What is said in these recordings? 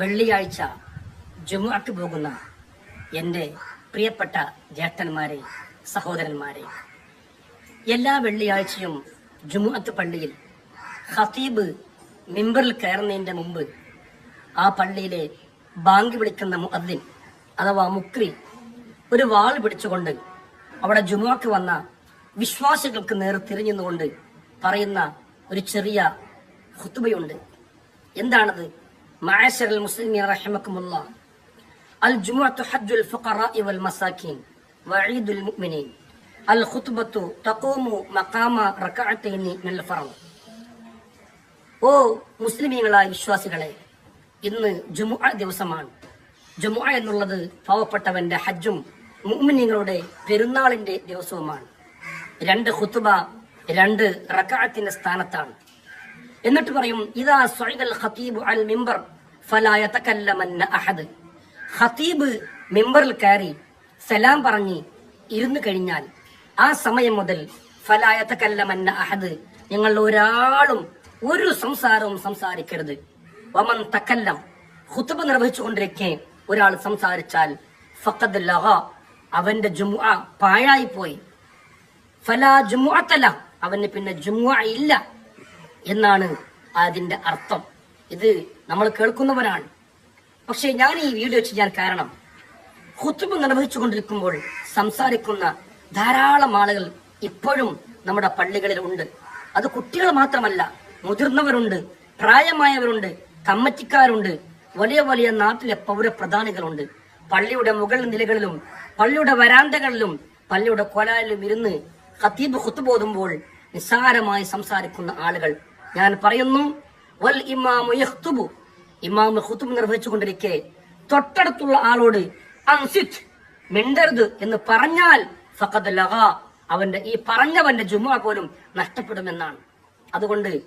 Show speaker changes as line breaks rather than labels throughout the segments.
വെള്ളിയാഴ്ച ജുമുഅക്ക് പോകുന്ന എന്റെ പ്രിയപ്പെട്ട ജ്യേഷ്ഠന്മാരെ സഹോദരന്മാരെ എല്ലാ വെള്ളിയാഴ്ചയും ജുമുഅത്ത് പള്ളിയിൽ ഖതീബ് മിമ്പറിൽ കയറുന്നതിന്റെ മുമ്പ് ആ പള്ളിയിലെ ബാങ്ക് വിളിക്കുന്ന മുഅദ്ദിൻ അഥവാ മുക്രി ഒരു വാൾ പിടിച്ചുകൊണ്ട് അവിടെ ജുമുഅക്ക് വന്ന വിശ്വാസികൾക്ക് നേരെ തിരിഞ്ഞുകൊണ്ട് പറയുന്ന ഒരു ചെറിയ ഖുത്ബയുണ്ട്. എന്താണത്? മഅശറൽ المسلمين رحمكم الله. الجمعة حج الفقراء والمساكين وعيد المؤمنين. الخطبة تقوم مقام ركعتين من الفرض. ഓ മുസ്ലിമീങ്ങളായ വിശ്വാസികളെ ഇന്ന് ജുമുഅ ദിവസമാണ്. ജുമുഅ എന്നുള്ളത് പാവപ്പെട്ടവന്റെ ഹജ്ജും മുഅ്മിനീങ്ങളുടെ പെരുന്നാളിന്റെ ദിവസവുമാണ്. രണ്ട് ഖുത്ബ രണ്ട് റകഅത്തിന്റെ സ്ഥാനത്താണ്. എന്നിട്ട് പറയും ഇതാ സ്വൈദൽ ഖതീബ് അൽ മിമ്പർ ഫലാ യതകല്ലമന്ന അഹദ്. ഹത്തീബ് മെമ്പറിൽ കയറി സലാം പറഞ്ഞ് ഇരുന്നു കഴിഞ്ഞാൽ ആ സമയം മുതൽ ഫലാ യതകല്ലമന്ന അഹദ് ഞങ്ങൾ ഒരാളും ഒരു സംസാരവും സംസാരിക്കരുത്. വമൻ തക്കല്ലം ഖുത്ബ നിർവഹിച്ചുകൊണ്ടിരിക്കെ ഒരാൾ സംസാരിച്ചാൽ ഫഖദ് ലഹ അവന്റെ ജുമു പാഴായി പോയി ഫലാ ജുമുഅത്തല അവന് പിന്നെ ജുമുഅ ഇല്ല എന്നാണ് അതിന്റെ അർത്ഥം. ഇത് നമ്മൾ കേൾക്കുന്നവരാണ്. പക്ഷെ ഞാൻ ഈ വീഡിയോ ചെയ്യാൻ കാരണം ഹുത്തുബ് നിർവഹിച്ചുകൊണ്ടിരിക്കുമ്പോൾ സംസാരിക്കുന്ന ധാരാളം ആളുകൾ ഇപ്പോഴും നമ്മുടെ പള്ളികളിൽ ഉണ്ട് അത് കുട്ടികൾ മാത്രമല്ല മുതിർന്നവരുണ്ട് പ്രായമായവരുണ്ട് കമ്മറ്റിക്കാരുണ്ട് വലിയ വലിയ നാട്ടിലെ പൗരപ്രധാനികളുണ്ട്. പള്ളിയുടെ മുകൾ നിലകളിലും പള്ളിയുടെ വരാന്തകളിലും പള്ളിയുടെ കൊലാലിലും ഇരുന്ന് ഖത്തീബ് ഖുത്തുബോതുമ്പോൾ നിസ്സാരമായി സംസാരിക്കുന്ന ആളുകൾ. ഞാൻ പറയുന്നു വൽ ഇമാമു നിർവഹിച്ചുകൊണ്ടിരിക്കെ. തൊട്ടടുത്തുള്ള ആളോട് അൻസിത് മിണ്ടരുത് എന്ന് പറഞ്ഞാൽ ഫഖദ് ലഗ. അവന്റെ ഈ പറഞ്ഞവന്റെ ജുമ പോലും നഷ്ടപ്പെടുമെന്നാണ്. അതുകൊണ്ട്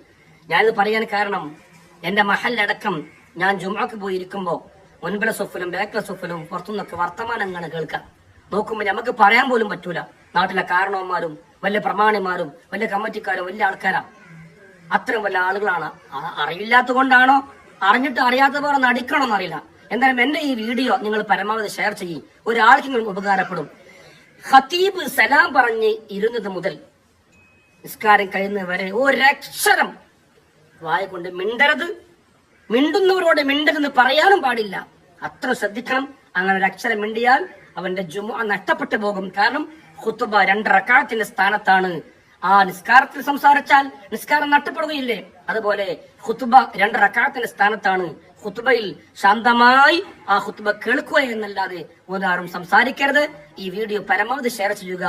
ഞാനിത് പറയാൻ കാരണം എന്റെ മഹലടക്കം ഞാൻ ജുമാക്ക് പോയിരിക്കുമ്പോൾ മുൻപിലെ സൊഫിലും ബാക്കിലെ സൊഫിലും പുറത്തുനിന്നൊക്കെ വർത്തമാനങ്ങൾ കേൾക്കാം. നോക്കുമ്പോൾ നമുക്ക് പറയാൻ പോലും പറ്റൂല. നാട്ടിലെ കാരണവന്മാരും വലിയ പ്രമാണിമാരും വലിയ കമ്മിറ്റിക്കാരും വലിയ ആൾക്കാരാ. അത്രയും വലിയ ആളുകളാണ്. അറിയില്ലാത്ത കൊണ്ടാണോ അറിഞ്ഞിട്ട് അറിയാത്ത പോലെ നടിക്കണമെന്ന് അറിയില്ല. എന്തായാലും എന്റെ ഈ വീഡിയോ നിങ്ങൾ പരമാവധി ഷെയർ ചെയ്യും. ഒരാൾക്കെങ്കിലും ഉപകാരപ്പെടും. ഖത്തീബ് സലാം പറഞ്ഞ് ഇരുന്നത് മുതൽ നിസ്കാരം കഴിയുന്നത് വരെ ഒരക്ഷരം വായ കൊണ്ട് മിണ്ടരുത്. മിണ്ടുന്നവരോട് മിണ്ടരുന്ന് പറയാനും പാടില്ല. അത്ര ശ്രദ്ധിക്കണം. അങ്ങനെ ഒരക്ഷരം മിണ്ടിയാൽ അവന്റെ ജുമ നഷ്ടപ്പെട്ടു പോകും. കാരണം ഖുത്തുബ രണ്ട് റക്കാത്തിന്റെ സ്ഥാനത്താണ്. ആ നിസ്കാരത്തിൽ സംസാരിച്ചാൽ നിസ്കാരം നഷ്ടപ്പെടുകയില്ലേ? അതുപോലെ ഹുത്തുബ രണ്ട് റക്കാത്തിന്റെ സ്ഥാനത്താണ് ഹുത്തുബയിൽ ശാന്തമായി ആ ഹുത്തുബ കേൾക്കുക എന്നല്ലാതെ ഒരാളും സംസാരിക്കരുത്. ഈ വീഡിയോ പരമാവധി ഷെയർ ചെയ്യുക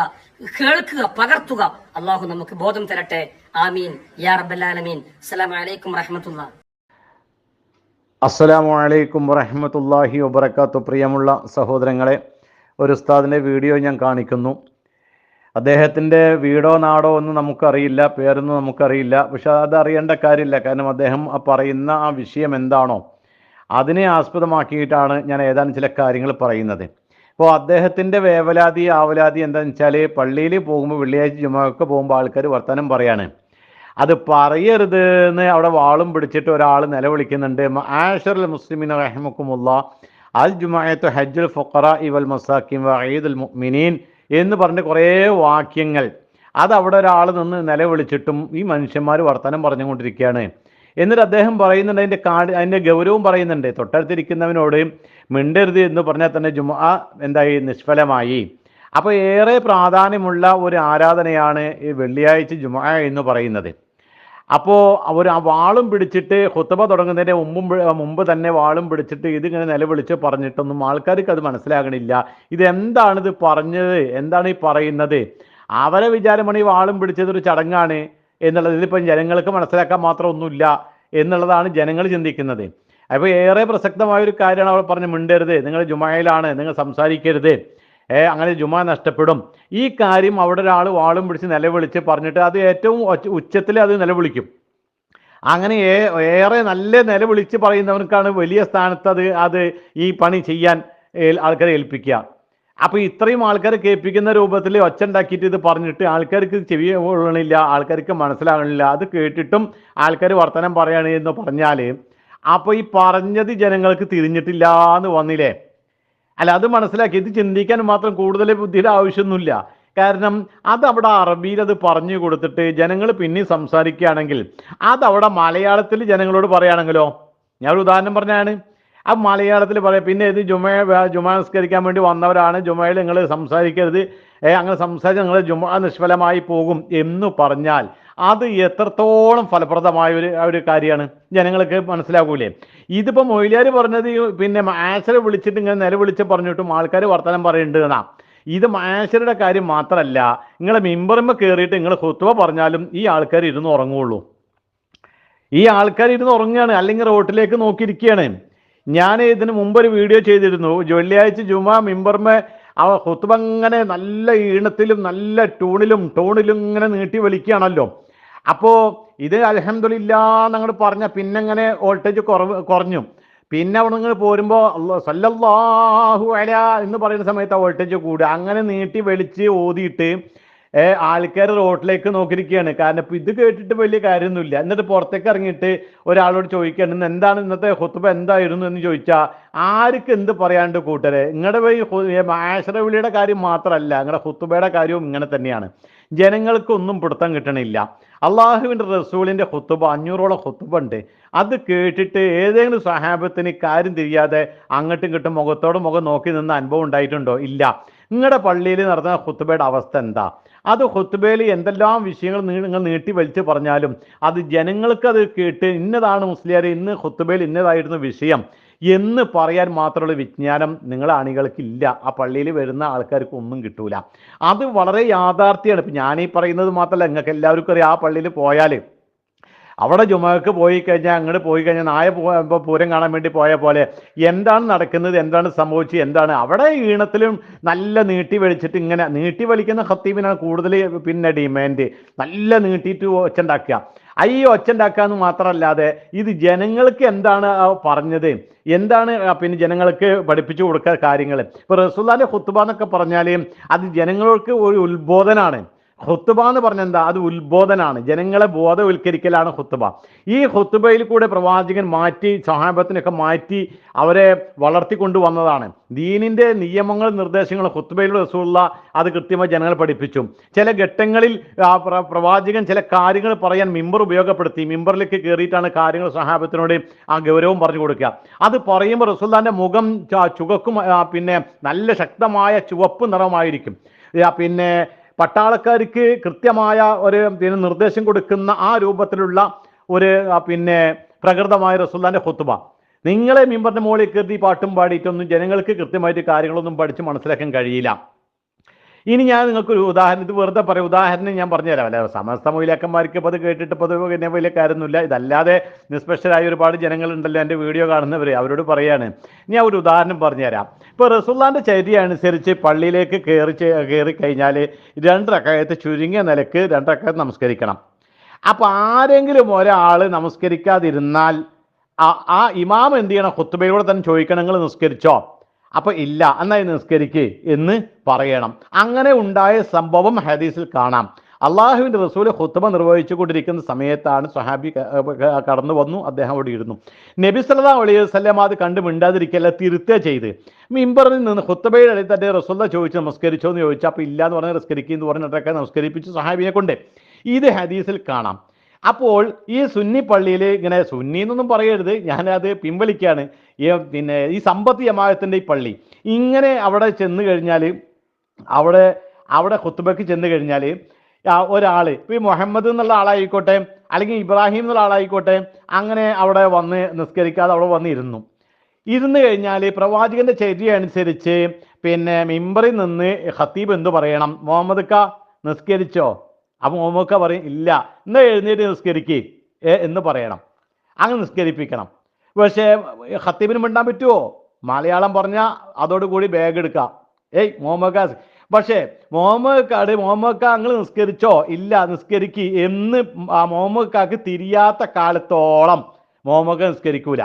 കേൾക്കുക പകർത്തുക. അള്ളാഹു നമുക്ക് ബോധം തരട്ടെ. ആമീൻ. യാ റബ്ബല്ലാലമീൻ അസ്സലാമു അലൈക്കും വറഹ്മത്തുള്ളാഹി
അസ്സലാമു അലൈക്കും വറഹ്മത്തുള്ളാഹി വബർക്കാത്തു പ്രിയമുള്ള സഹോദരങ്ങളെ ഒരു ഉസ്താദിന്റെ വീഡിയോ ഞാൻ കാണിക്കുന്നു. അദ്ദേഹത്തിന്റെ വീടോ നാടോ ഒന്നും നമുക്കറിയില്ല പേരൊന്നും നമുക്കറിയില്ല. പക്ഷെ അത് അറിയേണ്ട കാര്യമില്ല. കാരണം അദ്ദേഹം പറയുന്ന ആ വിഷയം എന്താണോ അതിനെ ആസ്പദമാക്കിയിട്ടാണ് ഞാൻ ഏതാനും ചില കാര്യങ്ങൾ പറയുന്നത്. അപ്പോൾ അദ്ദേഹത്തിന്റെ വേവലാതി ആവലാതി എന്താണെന്ന് വെച്ചാൽ പള്ളിയിൽ പോകുമ്പോൾ വെള്ളിയാഴ്ച ജുമയൊക്കെ പോകുമ്പോൾ ആൾക്കാർ വർത്തമാനം പറയാണ്. അത് പറയരുത് എന്ന് അവിടെ വാളും പിടിച്ചിട്ട് ഒരാൾ നിലവിളിക്കുന്നുണ്ട്. ആഷറുൽ മുസ്ലിമിൻ റഹ്മക്കുമുള്ള അൽ ജുമായത്ത് ഹജ്ജുൽ ഫുഖറ ഇവൽ മസാക്കിം വഈദുൽ മുഅ്മിനീൻ. എന്ന് പറഞ്ഞ് കുറേ വാക്യങ്ങൾ. അത് അവിടെ ഒരാൾ നിന്ന് നിലവിളിച്ചിട്ടും ഈ മനുഷ്യന്മാർ വർത്തമാനം പറഞ്ഞുകൊണ്ടിരിക്കുകയാണ്. എന്നിട്ട് അദ്ദേഹം പറയുന്നുണ്ട് അതിന്റെ കാട് അതിന്റെ ഗൗരവം പറയുന്നുണ്ട്. തൊട്ടടുത്തിരിക്കുന്നവനോട് മിണ്ടരുത് എന്ന് പറഞ്ഞാൽ തന്നെ ജുമ എന്തായി നിഷ്ഫലമായി. അപ്പോൾ ഏറെ പ്രാധാന്യമുള്ള ഒരു ആരാധനയാണ് ഈ വെള്ളിയാഴ്ച ജുമ എന്ന് പറയുന്നത്. അപ്പോൾ അവർ ആ വാളും പിടിച്ചിട്ട് ഹുത്തബ തുടങ്ങുന്നതിന്റെ മുമ്പും മുമ്പ് തന്നെ വാളും പിടിച്ചിട്ട് ഇതിങ്ങനെ നിലവിളിച്ച് പറഞ്ഞിട്ടൊന്നും ആൾക്കാർക്ക് അത് മനസ്സിലാകണില്ല. ഇത് എന്താണ് ഇത് പറഞ്ഞത്? എന്താണ് ഈ പറയുന്നത്? അവരെ വിചാരമാണ് ഈ വാളും പിടിച്ചത് ഒരു ചടങ്ങാണ് എന്നുള്ളത്. ഇതിപ്പം ജനങ്ങൾക്ക് മനസ്സിലാക്കാൻ മാത്രം ഒന്നുമില്ല എന്നുള്ളതാണ് ജനങ്ങൾ ചിന്തിക്കുന്നത്. അപ്പോൾ ഏറെ പ്രസക്തമായ ഒരു കാര്യമാണ് അവർ പറഞ്ഞ് മിണ്ടരുത്. നിങ്ങൾ ജുമായിലാണ് നിങ്ങൾ സംസാരിക്കരുത്. അങ്ങനെ ജുമ നഷ്ടപ്പെടും. ഈ കാര്യം അവിടെ ഒരാൾ വാളും പിടിച്ച് നിലവിളിച്ച് പറഞ്ഞിട്ട് അത് ഏറ്റവും ഉച്ചത്തിൽ അത് നിലവിളിക്കും. അങ്ങനെ ഏറെ നല്ല നിലവിളിച്ച് പറയുന്നവർക്കാണ് വലിയ സ്ഥാനത്ത് അത് അത് ഈ പണി ചെയ്യാൻ ആൾക്കാരെ ഏൽപ്പിക്കുക. അപ്പൊ ഇത്രയും ആൾക്കാരെ കേൾപ്പിക്കുന്ന രൂപത്തിൽ ഒച്ച ഉണ്ടാക്കിയിട്ട് ഇത് പറഞ്ഞിട്ട് ആൾക്കാർക്ക് ചെവി കൊള്ളണില്ല ആൾക്കാർക്ക് മനസ്സിലാകണില്ല. അത് കേട്ടിട്ടും ആൾക്കാർ വർത്തനം പറയാണ് എന്ന് പറഞ്ഞാൽ അപ്പൊ ഈ പറഞ്ഞത് ജനങ്ങൾക്ക് തിരിഞ്ഞിട്ടില്ല എന്ന് വന്നില്ലേ? അല്ല അത് മനസ്സിലാക്കി ഇത് ചിന്തിക്കാൻ മാത്രം കൂടുതൽ ബുദ്ധിയുടെ ആവശ്യമൊന്നുമില്ല. കാരണം അത് അവിടെ അറബിയിൽ അത് പറഞ്ഞു കൊടുത്തിട്ട് ജനങ്ങൾ പിന്നെ സംസാരിക്കുകയാണെങ്കിൽ അത് അവിടെ മലയാളത്തിൽ ജനങ്ങളോട് പറയുകയാണെങ്കിലോ? ഞാൻ ഒരു ഉദാഹരണം പറഞ്ഞാണ് ആ മലയാളത്തിൽ പറയാം പിന്നെ ഇത് ജുമ ജുമ നിസ്കരിക്കാൻ വേണ്ടി വന്നവരാണ് ജുമയിൽ നിങ്ങൾ സംസാരിക്കരുത്. അങ്ങനെ സംസാരിച്ച് നിങ്ങൾ ജുമ നിഷ്ഫലമായി പോകും എന്ന് പറഞ്ഞാൽ അത് എത്രത്തോളം ഫലപ്രദമായ ഒരു ഒരു കാര്യമാണ്. ജനങ്ങൾക്ക് മനസ്സിലാകൂലേ. ഇതിപ്പോ മൊയിലാർ പറഞ്ഞത് പിന്നെ ആശരെ വിളിച്ചിട്ട് ഇങ്ങനെ നിലവിളിച്ച് പറഞ്ഞിട്ടും ആൾക്കാർ വർത്തമാനം പറയുന്നുണ്ട് എന്നാ. ഇത് മാഷരുടെ കാര്യം മാത്രമല്ല നിങ്ങളെ മിമ്പറുമ്പ് കയറിയിട്ട് നിങ്ങൾ ഹുത്തുവ പറഞ്ഞാലും ഈ ആൾക്കാർ ഇരുന്ന് ഉറങ്ങുള്ളൂ. ഈ ആൾക്കാർ ഇരുന്ന് ഉറങ്ങുകയാണ് അല്ലെങ്കിൽ റോട്ടിലേക്ക് നോക്കിയിരിക്കുകയാണ്. ഞാൻ ഇതിന് മുമ്പ് ഒരു വീഡിയോ ചെയ്തിരുന്നു. വെള്ളിയാഴ്ച ജുമാ മിമ്പർമ ആ ഹുത്തുബ ഇങ്ങനെ നല്ല ഈണത്തിലും നല്ല ടൂണിലും ടോണിലും ഇങ്ങനെ നീട്ടി വലിക്കുകയാണല്ലോ. അപ്പോൾ ഇത് അലഹമില്ലാന്ന് അങ്ങോട്ട് പറഞ്ഞ പിന്നെങ്ങനെ വോൾട്ടേജ് കുറവ് കുറഞ്ഞു. പിന്നെ അവിടെ നിങ്ങൾ പോരുമ്പോൾ സല്ലല്ലാഹു അല എന്ന് പറയുന്ന സമയത്ത് ആ വോൾട്ടേജ് കൂടുക. അങ്ങനെ നീട്ടി വെളിച്ച് ഓതിയിട്ട് ആൾക്കാർ റോഡിലേക്ക് നോക്കിയിരിക്കുകയാണ്. കാരണം ഇപ്പൊ ഇത് കേട്ടിട്ട് വലിയ കാര്യമൊന്നുമില്ല. എന്നിട്ട് പുറത്തേക്ക് ഇറങ്ങിയിട്ട് ഒരാളോട് ചോദിക്കുകയാണ് ഇന്ന് എന്താണ് ഇന്നത്തെ ഹുത്തുബ എന്തായിരുന്നു? എന്ന് ചോദിച്ചാൽ ആർക്ക് എന്ത് പറയാണ്ട് കൂട്ടരെ? നിങ്ങളുടെ ആശ്രവിളിയുടെ കാര്യം മാത്രമല്ല നിങ്ങളുടെ ഹുത്തുബയുടെ കാര്യവും ഇങ്ങനെ തന്നെയാണ്. ജനങ്ങൾക്കൊന്നും പിടുത്തം കിട്ടണില്ല. അള്ളാഹുവിന്റെ റസൂലിന്റെ ഹുത്തുബ അഞ്ഞൂറോളം ഹുത്തുബ ഉണ്ട്. അത് കേട്ടിട്ട് ഏതെങ്കിലും സഹാബത്തിന് കാര്യം തിരിയാതെ അങ്ങോട്ടും ഇങ്ങോട്ടും മുഖത്തോട് മുഖം നോക്കി നിന്ന അനുഭവം ഉണ്ടായിട്ടുണ്ടോ? ഇല്ല. നിങ്ങളുടെ പള്ളിയിൽ നടന്ന ഹുത്തുബയുടെ അവസ്ഥ എന്താ? അത് ഹുത്തുബയിൽ എന്തെല്ലാം വിഷയങ്ങൾ നിങ്ങൾ നീട്ടി വലിച്ചു പറഞ്ഞാലും അത് ജനങ്ങൾക്ക് അത് കേട്ട് ഇന്നതാണ് മുസ്ലിയാർ ഇന്ന് ഹുത്തുബയിൽ ഇന്നതായിരുന്നു വിഷയം എന്ന് പറയാൻ മാത്രമുള്ള വിജ്ഞാനം നിങ്ങളെ അണികൾക്കില്ല. ആ പള്ളിയിൽ വരുന്ന ആൾക്കാർക്ക് ഒന്നും കിട്ടൂല. അത് വളരെ യാഥാർത്ഥ്യമാണ്. ഇപ്പം ഞാനീ പറയുന്നത് മാത്രമല്ല നിങ്ങൾക്ക് എല്ലാവർക്കും അറിയാം. ആ പള്ളിയിൽ പോയാൽ അവിടെ ജുമക്ക് പോയി കഴിഞ്ഞാൽ അങ്ങോട്ട് പോയി കഴിഞ്ഞാൽ നായ പോകുമ്പോൾ പൂരം കാണാൻ വേണ്ടി പോയ പോലെ എന്താണ് നടക്കുന്നത് എന്താണ് സംഭവിച്ചത് എന്താണ്? അവിടെ ഈണത്തിലും നല്ല നീട്ടി വലിച്ചിട്ട് ഇങ്ങനെ നീട്ടി വലിക്കുന്ന ഹത്തീബിനാണ് കൂടുതൽ പിന്നെ ഡിമാൻഡ് നല്ല നീട്ടിയിട്ട് ഒച്ചുണ്ടാക്കുക ഈ ഒച്ചുണ്ടാക്കുക എന്ന് മാത്രമല്ലാതെ ഇത് ജനങ്ങൾക്ക് എന്താണ് പറഞ്ഞത്? എന്താണ് പിന്നെ ജനങ്ങൾക്ക് പഠിപ്പിച്ചു കൊടുക്കുക കാര്യങ്ങൾ? ഇപ്പോൾ റസൂല്ലാന്റെ ഹുത്തുബ എന്നൊക്കെ പറഞ്ഞാൽ അത് ജനങ്ങൾക്ക് ഒരു ഉത്ബോധനാണ്. ഹുത്തുബ എന്ന് പറഞ്ഞ എന്താ? അത് ഉത്ബോധനാണ്. ജനങ്ങളെ ബോധവൽക്കരിക്കലാണ് ഹുത്തുബ ഈ ഹുത്തുബയിൽ കൂടെ പ്രവാചകൻ മാറ്റി സഹാബത്തിനൊക്കെ മാറ്റി അവരെ വളർത്തിക്കൊണ്ടുവന്നതാണ് ദീനിന്റെ നിയമങ്ങൾ നിർദ്ദേശങ്ങൾ ഹുത്തുബയിൽ റസൂള്ള അത് കൃത്യമായി ജനങ്ങളെ പഠിപ്പിച്ചു. ചില ഘട്ടങ്ങളിൽ പ്രവാചകൻ ചില കാര്യങ്ങൾ പറയാൻ മിമ്പർ ഉപയോഗപ്പെടുത്തി. മിമ്പറിലേക്ക് കയറിയിട്ടാണ് കാര്യങ്ങൾ സഹാബത്തിനോട് ആ ഗൗരവം പറഞ്ഞു കൊടുക്കുക. അത് പറയുമ്പോൾ റസൂല്ലാന്റെ മുഖം ചുകക്കും പിന്നെ നല്ല ശക്തമായ ചുവപ്പ് നിറമായിരിക്കും. പിന്നെ പട്ടാളക്കാർക്ക് കൃത്യമായ ഒരു നിർദ്ദേശം കൊടുക്കുന്ന ആ രൂപത്തിലുള്ള ഒരു പിന്നെ പ്രകൃതമായ റസുല്ലാന്റെ ഹുത്തുബ നിങ്ങളെ മിമ്പറിന്റെ മുകളിൽ കരുതി പാട്ടും പാടിയിട്ടൊന്നും ജനങ്ങൾക്ക് കൃത്യമായിട്ട് കാര്യങ്ങളൊന്നും പഠിച്ച് മനസ്സിലാക്കാൻ കഴിയില്ല. ഇനി ഞാൻ നിങ്ങൾക്കൊരു ഉദാഹരണം ഇത് വെറുതെ പറയാം. ഉദാഹരണം ഞാൻ പറഞ്ഞുതരാം. അല്ല സമസ്ത മൊയിലാക്കന്മാർക്ക് ഇപ്പോൾ അത് കേട്ടിട്ട് ഇപ്പോൾ പിന്നെ വലിയ കാര്യമൊന്നുമില്ല. ഇതല്ലാതെ നിസ്പക്ഷരായ ഒരുപാട് ജനങ്ങളുണ്ടല്ലോ എന്റെ വീഡിയോ കാണുന്നവർ അവരോട് പറയാണ്. ഞാൻ ഒരു ഉദാഹരണം പറഞ്ഞുതരാം. ഇപ്പോൾ റസുല്ലാന്റെ ചര്യ അനുസരിച്ച് പള്ളിയിലേക്ക് കയറി കയറി കഴിഞ്ഞാൽ രണ്ടരക്കയത്ത് ചുരുങ്ങിയ നിലയ്ക്ക് രണ്ടരക്കയത്ത് നമസ്കരിക്കണം. അപ്പോൾ ആരെങ്കിലും ഒരാൾ നമസ്കരിക്കാതിരുന്നാൽ ആ ആ ഇമാം എന്ത് ചെയ്യണം? കുത്തുബയിലൂടെ തന്നെ ചോദിക്കണം നിങ്ങൾ നിസ്കരിച്ചോ? അപ്പൊ ഇല്ല എന്നായി നിസ്കരിക്ക് എന്ന് പറയണം. അങ്ങനെ ഉണ്ടായ സംഭവം ഹദീസിൽ കാണാം. അള്ളാഹുവിന്റെ റസൂൽ ഹുത്തുമ നിർവഹിച്ചു കൊണ്ടിരിക്കുന്ന സമയത്താണ് ക- കടന്നു വന്നു അദ്ദേഹം അവിടെ ഇരുന്നു. നബി സല്ലാ അലൈഹി വസ്ലം അത് കണ്ട് മിണ്ടാതിരിക്കല്ല തിരുത്തുക ചെയ്ത്. മിമ്പറിൽ നിന്ന് ഹുത്തുബയുടെ ഇടയിൽ തന്നെ റസൂല്ല ചോദിച്ച് നമസ്കരിച്ചോ? എന്ന് ചോദിച്ചു. അപ്പോൾ ഇല്ല എന്ന് പറഞ്ഞ് നമസ്കരിക്കുക എന്ന് പറഞ്ഞിട്ടൊക്കെ നമസ്കരിപ്പിച്ച് സഹാബിനെ കൊണ്ട്. ഇത് ഹദീസിൽ കാണാം. അപ്പോൾ ഈ സുന്നി പള്ളിയിൽ ഇങ്ങനെ സുന്നി എന്നൊന്നും പറയരുത് ഞാനത് പിൻവലിക്കുകയാണ് ഈ പിന്നെ ഈ സമ്പത്ത് ജമാഅത്തിന്റെ ഈ പള്ളി. ഇങ്ങനെ അവിടെ ചെന്ന് കഴിഞ്ഞാൽ അവിടെ അവിടെ കുത്തുബക്ക് ചെന്ന് കഴിഞ്ഞാൽ ഒരാൾ ഈ മുഹമ്മദ് എന്നുള്ള ആളായിക്കോട്ടെ അല്ലെങ്കിൽ ഇബ്രാഹിം എന്നുള്ള ആളായിക്കോട്ടെ അങ്ങനെ അവിടെ വന്ന് നിസ്കരിക്കാതെ അവിടെ വന്നിരുന്നു. ഇരുന്ന് കഴിഞ്ഞാൽ പ്രവാചകന്റെ ചര്യ അനുസരിച്ച് പിന്നെ മിമ്പറിൽ നിന്ന് ഖത്തീബ് എന്തു പറയണം? മുഹമ്മദ് ക നിസ്കരിച്ചോ? അപ്പൊ മോമോക്ക പറയും ഇല്ല ഇന്ന് എഴുന്നേറ്റ് നിസ്കരിക്കേ എന്ന് പറയണം. അങ്ങനെ നിസ്കരിപ്പിക്കണം. പക്ഷേ ഹത്തീബിന് മിണ്ടാൻ പറ്റുമോ മലയാളം പറഞ്ഞാൽ അതോടുകൂടി ബാഗ് എടുക്കാം. ഏയ് മുഹമ്മദ് പക്ഷേ മുഹമ്മദ് കാട് മുഹമ്മദ് നിസ്കരിച്ചോ? ഇല്ല നിസ്കരിക്ക് എന്ന് ആ മുഹമ്മദ് തിരിയാത്ത കാലത്തോളം മുഹമ്മദ് നിസ്കരിക്കൂല.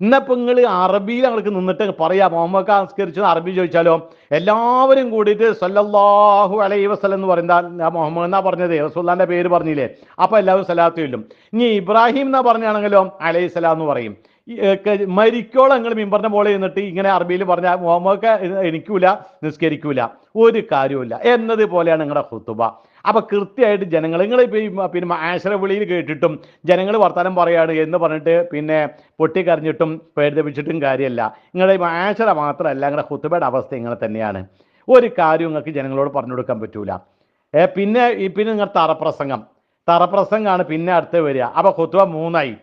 ഇന്നപ്പോ നിങ്ങൾ അറബിയിൽ അങ്ങൾക്ക് നിന്നിട്ട് പറയാം മുഹമ്മദ് സംസ്കരിച്ചു അറബി ചോദിച്ചാലോ? എല്ലാവരും കൂടിയിട്ട് സല്ലല്ലാഹു അലൈ വസല്ലം എന്ന് പറയുന്ന മുഹമ്മദ് എന്നാ പറഞ്ഞത്? റസൂല്ലാന്റെ പേര് പറഞ്ഞില്ലേ? അപ്പോൾ എല്ലാവരും സലാത്തു ചൊല്ലും. ഇനി ഇബ്രാഹിം എന്നാ പറഞ്ഞാണെങ്കിലോ? അലൈഹി സ്വലാം എന്ന് പറയും. മരിക്കോളം നിങ്ങൾ മിമ്പറിന്റെ മോളിൽ നിന്നിട്ട് ഇങ്ങനെ അറബിയിൽ പറഞ്ഞ മുഹമ്മദ് എനിക്കൂല നിസ്കരിക്കൂല. ഒരു കാര്യവുമില്ല. എന്നതുപോലെയാണ് നിങ്ങളുടെ ഹുത്തുബ അപ്പൊ കൃത്യമായിട്ട് ജനങ്ങൾ നിങ്ങൾ പിന്നെ ആശ്ര വിളിയിൽ കേട്ടിട്ടും ജനങ്ങൾ വർത്തമാനം പറയാണ് എന്ന് പറഞ്ഞിട്ട് പിന്നെ പൊട്ടിക്കരഞ്ഞിട്ടും പേടിപ്പിച്ചിട്ടും കാര്യമല്ല. നിങ്ങളുടെ ആശ്ര മാത്രമല്ല നിങ്ങളുടെ ഹുത്തുബയുടെ അവസ്ഥ ഇങ്ങനെ തന്നെയാണ്. ഒരു കാര്യം നിങ്ങൾക്ക് ജനങ്ങളോട് പറഞ്ഞു കൊടുക്കാൻ പറ്റൂല. പിന്നെ പിന്നെ നിങ്ങൾ തറപ്രസംഗം. തറപ്രസംഗമാണ് പിന്നെ അടുത്ത് വരിക. അപ്പൊ ഹുത്തുബ മൂന്നായി.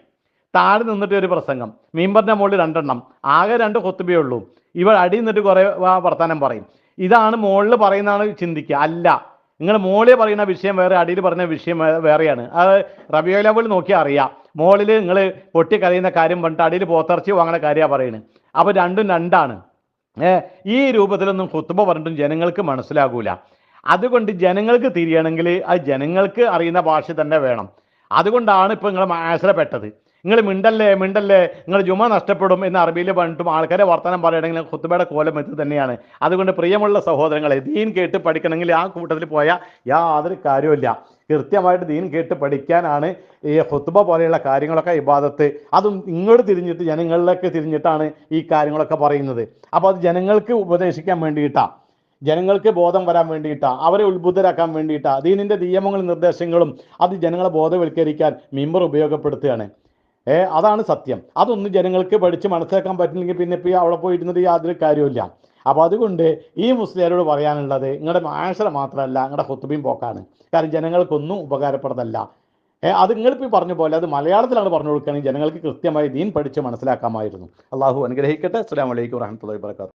താഴെ നിന്നിട്ട് ഒരു പ്രസംഗം. മീമ്പറിന്റെ മുകളിൽ രണ്ടെണ്ണം. ആകെ രണ്ട് കൊത്തുബേ ഉള്ളൂ. ഇവർ അടി നിന്നിട്ട് കുറെ വർത്തമാനം പറയും. ഇതാണ് മുകളിൽ പറയുന്നതാണ് ചിന്തിക്കുക. അല്ല. നിങ്ങൾ മോളിൽ പറയുന്ന വിഷയം വേറെ അടിയിൽ പറയുന്ന വിഷയം വേറെയാണ്. അത് റബിയോ ലെവൽ നോക്കിയാൽ അറിയാം. മോളിൽ നിങ്ങൾ പൊട്ടി കരയുന്ന കാര്യം പറഞ്ഞിട്ട് അടിയിൽ പോത്തിറച്ചി വാങ്ങുന്ന കാര്യമാണ് പറയുന്നത് അപ്പോൾ രണ്ടും രണ്ടാണ്. ഈ രൂപത്തിലൊന്നും കുത്തുമ്പ പറഞ്ഞിട്ടും ജനങ്ങൾക്ക് മനസ്സിലാകൂല. അതുകൊണ്ട് ജനങ്ങൾക്ക് തിരിയണമെങ്കിൽ അത് ജനങ്ങൾക്ക് അറിയുന്ന ഭാഷ തന്നെ വേണം. അതുകൊണ്ടാണ് ഇപ്പോൾ നിങ്ങൾ ആശ്രപ്പെട്ടത് നിങ്ങൾ മിണ്ടല്ലേ മിണ്ടല്ലേ നിങ്ങൾ ജുമ നഷ്ടപ്പെടും എന്ന് അറബിയിൽ പറഞ്ഞിട്ടും ആൾക്കാരെ വർത്തമാനം പറയുകയാണെങ്കിൽ കുത്തുബയുടെ കോലം എത്തി തന്നെയാണ്. അതുകൊണ്ട് പ്രിയമുള്ള സഹോദരങ്ങളെ ദീൻ കേട്ട് പഠിക്കണമെങ്കിൽ ആ കൂട്ടത്തിൽ പോയാൽ യാതൊരു കാര്യമില്ല കൃത്യമായിട്ട് ദീൻ കേട്ട് പഠിക്കാനാണ് ഈ ഹുത്തുബ പോലെയുള്ള കാര്യങ്ങളൊക്കെ ഇബാദത്ത്. അതും ഇങ്ങോട്ട് തിരിഞ്ഞിട്ട് ജനങ്ങളിലേക്ക് തിരിഞ്ഞിട്ടാണ് ഈ കാര്യങ്ങളൊക്കെ പറയുന്നത്. അപ്പോൾ അത് ജനങ്ങൾക്ക് ഉപദേശിക്കാൻ വേണ്ടിയിട്ടാണ് ജനങ്ങൾക്ക് ബോധം വരാൻ വേണ്ടിയിട്ടാണ് അവരെ ഉത്ബുദ്ധരാക്കാൻ വേണ്ടിയിട്ടാണ് ദീനിന്റെ നിയമങ്ങളും നിർദ്ദേശങ്ങളും അത് ജനങ്ങളെ ബോധവൽക്കരിക്കാൻ മിമ്പർ ഉപയോഗപ്പെടുത്തുകയാണ്. ഏ അതാണ് സത്യം. അതൊന്നും ജനങ്ങൾക്ക് പഠിച്ച് മനസ്സിലാക്കാൻ പറ്റില്ലെങ്കിൽ പിന്നെ ഇപ്പോൾ അവിടെ പോയിരുന്നത് യാതൊരു കാര്യമില്ല അപ്പോൾ അതുകൊണ്ട് ഈ മുസ്ലിയാരോട് പറയാനുള്ളത് നിങ്ങളുടെ മാഷറ മാത്രമല്ല നിങ്ങളുടെ ഹുത്തുബിയും പോക്കാണ്. കാരണം ജനങ്ങൾക്കൊന്നും ഏഹ് അത് നിങ്ങളിപ്പോൾ പറഞ്ഞ പോലെ അത് മലയാളത്തിലാണ് പറഞ്ഞു കൊടുക്കുകയാണെങ്കിൽ ജനങ്ങൾക്ക് കൃത്യമായി ദീൻ പഠിച്ച് മനസ്സിലാക്കാമായിരുന്നു. അള്ളാഹു അനുഗ്രഹിക്കട്ടെ. അസ്സാം വലൈക്കും വാഹമത്തല്ലാ വാബർക്കാത്തു